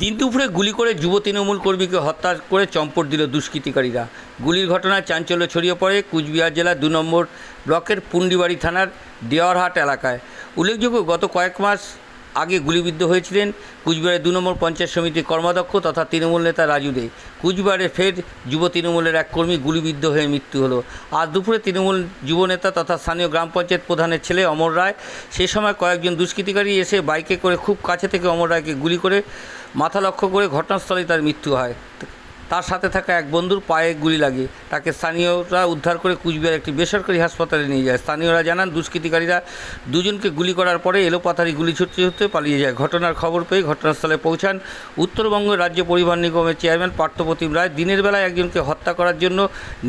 দিন দুপুরে গুলি করে যুব তৃণমূল কর্মীকে হত্যা করে চম্পট দিল দুষ্কৃতিকারীরা। গুলির ঘটনায় চাঞ্চল্য ছড়িয়ে পড়ে কুচবিহার জেলা দু নম্বর ব্লকের পুন্ডিবাড়ি থানার দেওয়ারহাট এলাকায়। উল্লেখযোগ্য, গত কয়েক মাস আগে গুলিবিদ্ধ হয়েছিলেন। কুচবিহারের দু নম্বর পঞ্চায়েত সমিতির কর্মাধ্যক্ষ তথা তৃণমূল নেতা রাজু দে। কুচবিহারে ফের যুব তৃণমূলের এক কর্মী গুলিবিদ্ধ হয়ে মৃত্যু হলো। আজ দুপুরে তৃণমূল যুবনেতা তথা স্থানীয় গ্রাম পঞ্চায়েত প্রধানের ছেলে অমর রায় সে সময় কয়েকজন দুষ্কৃতিকারী এসে বাইকে করে খুব কাছে থেকে অমর রায়কে গুলি করে মাথা লক্ষ্য করে ঘটনাস্থলেই তার মৃত্যু হয়। তার সাথে থাকা এক বন্ধুর পায়ে গুলি লাগে। তাকে স্থানীয়রা উদ্ধার করে কুচবিহার একটি বেসরকারি হাসপাতালে নিয়ে যায়। স্থানীয়রা জানান, দুষ্কৃতিকারীরা দুজনকে গুলি করার পরে এলোপাথারি গুলি ছুটতে ছুটতে পালিয়ে যায়। ঘটনার খবর পেয়ে ঘটনাস্থলে পৌঁছান উত্তরবঙ্গ রাজ্য পরিবহন নিগমের চেয়ারম্যান পার্থপ্রতিম রায়। দিনের বেলায় একজনকে হত্যা করার জন্য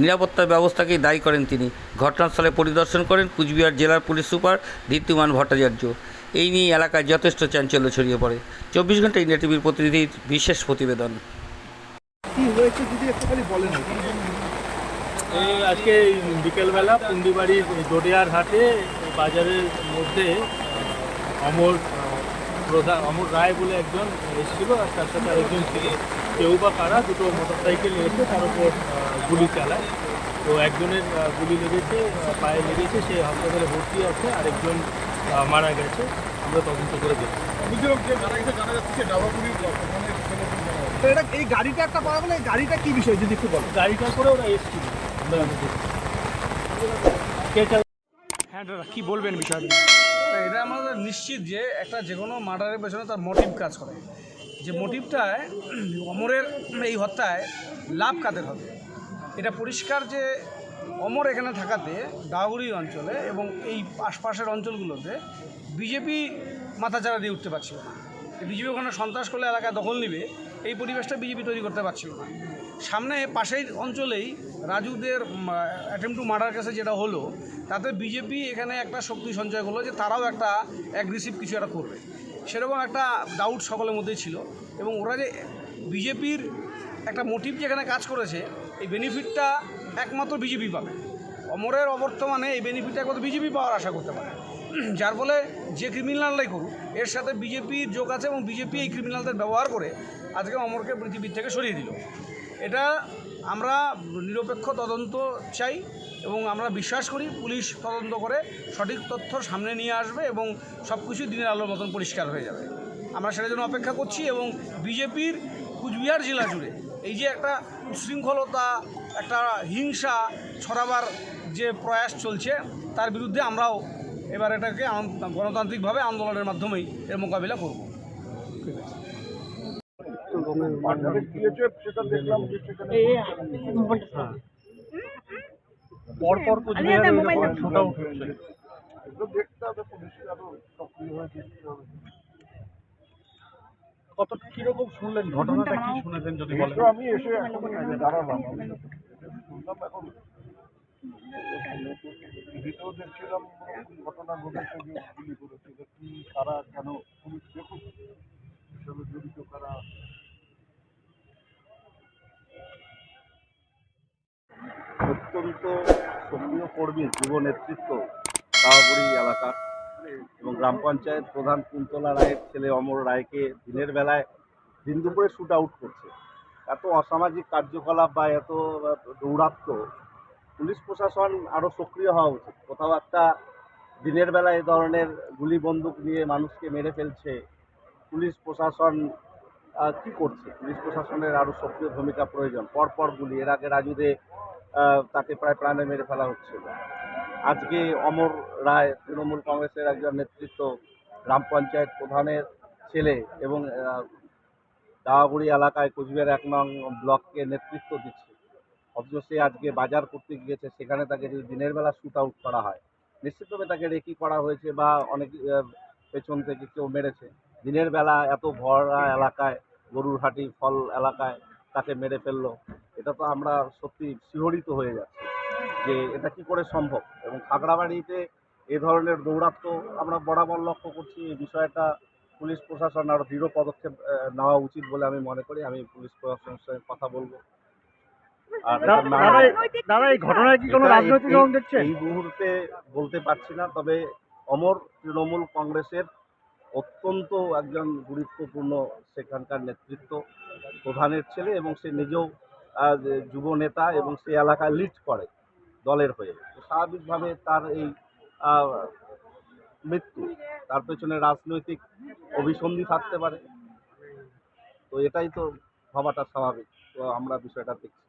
নিরাপত্তা ব্যবস্থাকেই দায়ী করেন তিনি। ঘটনাস্থলে পরিদর্শন করেন কুচবিহার জেলার পুলিশ সুপার দীপ্তিমান ভট্টাচার্য। এই নিয়ে এলাকায় যথেষ্ট চাঞ্চল্য ছড়িয়ে পড়ে। চব্বিশ ঘণ্টা ইন্ডিয়া টিভির প্রতিনিধির বিশেষ প্রতিবেদন। কি হয়েছে যদি একটুখানি বলেন এই আজকে বিকেলবেলা পুন্ডিবাড়ির দোডিয়ার হাটে বাজারের মধ্যে অমর প্রধান অমর রায় বলে একজন এসেছিল আর তার সাথে আরেকজন ছিল। কেউ বা কারা দুটো মোটর সাইকেল এসে তার উপর গুলি চালায়। তো একজনের গুলি লেগেছে পায়ে লেগেছে সে হাসপাতালে ভর্তি আছে আরেকজন মারা গেছে। আমরা তদন্ত করে দেখি মারা গেছে জানা যাচ্ছে তো এটা এই গাড়িটা একটা পাওয়া গেলে এই গাড়িটা কি বিষয় যদি একটু বলেন গাড়িটা করে ওরা এসেছিল? হ্যাঁ দাদা কী বলবেন বিষয়টা? তা এটা আমাদের নিশ্চিত যে একটা যে কোনো মার্ডারের পেছনে তার মোটিভ কাজ করে। যে মোটিভটায় অমরের এই হত্যায় লাভ কাদের হবে? এটা পরিষ্কার যে অমর এখানে থাকাতে ডাগুড়ি অঞ্চলে এবং এই আশপাশের অঞ্চলগুলোতে বিজেপি মাথাচাড়া দিয়ে উঠতে পারছিল না। বিজেপি ওখানে সন্ত্রাস করলে এলাকায় দখল নিবে, এই পরিবেশটা বিজেপি তৈরি করতে পারছিল না। সামনে পাশের অঞ্চলেই রাজুদের অ্যাটেম্প টু মার্ডার কেসে যেটা হলো, তাতে বিজেপি এখানে একটা শক্তি সঞ্চয় করল যে তারাও একটা অ্যাগ্রেসিভ কিছু একটা করবে। সেরকম একটা ডাউট সকলের মধ্যেই ছিল এবং ওরা যে বিজেপির একটা মোটিভ যেখানে কাজ করেছে, এই বেনিফিটটা একমাত্র বিজেপি পাবে। অমরের অবর্তমানে এই বেনিফিটটা একমাত্র বিজেপি পাওয়ার আশা করতে পারে। যার ফলে যে ক্রিমিনালরাই করুক, এর সাথে বিজেপির যোগ আছে এবং বিজেপি এই ক্রিমিনালদের ব্যবহার করে আজকে অমরকে পৃথিবীর থেকে সরিয়ে দিল। এটা আমরা নিরপেক্ষ তদন্ত চাই এবং আমরা বিশ্বাস করি পুলিশ তদন্ত করে সঠিক তথ্য সামনে নিয়ে আসবে এবং সব কিছু দিনের আলোর মতন পরিষ্কার হয়ে যাবে। আমরা সেটার জন্য অপেক্ষা করছি এবং বিজেপির কুচবিহার জেলা জুড়ে এই যে একটা উশৃঙ্খলতা একটা হিংসা ছড়াবার যে প্রয়াস চলছে, তার বিরুদ্ধে আমরাও এবার এটাকে গণতান্ত্রিকভাবে আন্দোলনের মাধ্যমেই এর মোকাবিলা করব। পরপর হয়ে কত কীরকম শুনলেন? ঘটনাটা কি শুনেছেন যদি বলেন? আমি এসে দাঁড়ালাম। শুনলাম এখন অত্যন্ত সক্রিয় কর্মী, যুব নেতৃত্ব তাওয়াগুড়ি এলাকার এবং গ্রাম পঞ্চায়েত প্রধান কুন্তলা রায়ের ছেলে অমর রায়কে দিনের বেলায় দিন দুপুরে শ্যুট আউট করছে। এত অসামাজিক কার্যকলাপ বা এত দৌরাত্ম পুলিশ প্রশাসন আরও সক্রিয় হওয়া উচিত। কোথাও একটা দিনের বেলা এই ধরনের গুলি বন্দুক নিয়ে মানুষকে মেরে ফেলছে, পুলিশ প্রশাসন কি করছে? পুলিশ প্রশাসনের আরও সক্রিয় ভূমিকা প্রয়োজন। পরপর গুলি। এর আগে রাজুদে তাকে প্রায় প্রাণে মেরে ফেলা হচ্ছিল। আজকে অমর রায়, তৃণমূল কংগ্রেসের একজন নেতৃত্ব, গ্রাম পঞ্চায়েত প্রধানের ছেলে এবং দাওয়াগুড়ি এলাকায় কোচবিহার এক নং ব্লককে নেতৃত্ব দিচ্ছে। অথচ সে আজকে বাজার করতে গিয়েছে, সেখানে তাকে যদি দিনের বেলা শ্যুট আউট করা হয়, নিশ্চিতভাবে তাকে রেকি করা হয়েছে বা অনেক পেছন থেকে কেউ মেরেছে। দিনের বেলা এত ভরা এলাকায় গরুর হাটি ফল এলাকায় তাকে মেরে ফেলল, এটা তো আমরা সত্যি শিহরিত হয়ে যাচ্ছি যে এটা কি করে সম্ভব? এবং খাগড়াবাড়িতে এ ধরনের দৌরাত্ম আমরা বরাবর লক্ষ্য করছি, এই বিষয়টা পুলিশ প্রশাসন আরও দৃঢ় পদক্ষেপ নেওয়া উচিত বলে আমি মনে করি। আমি পুলিশ প্রশাসনের সঙ্গে কথা বলব। দাদা এই ঘটনায় কি কোনো রাজনৈতিক রং দেখছেন এই মুহূর্তে বলতে পারছি না তবে অমর তৃণমূল কংগ্রেসের অত্যন্ত একজন গুরুত্বপূর্ণ সেখানকার নেতৃত্ব প্রধানের ছেলে এবং সে নিজেও যুব নেতা এবং সে এলাকায় লিড করে দলের হয়ে। তো স্বাভাবিকভাবে তার এই মৃত্যু তার পেছনে রাজনৈতিক অভিসন্ধি থাকতে পারে। তো এটাই তো ভাবাটা স্বাভাবিক। তো আমরা বিষয়টা দেখছি।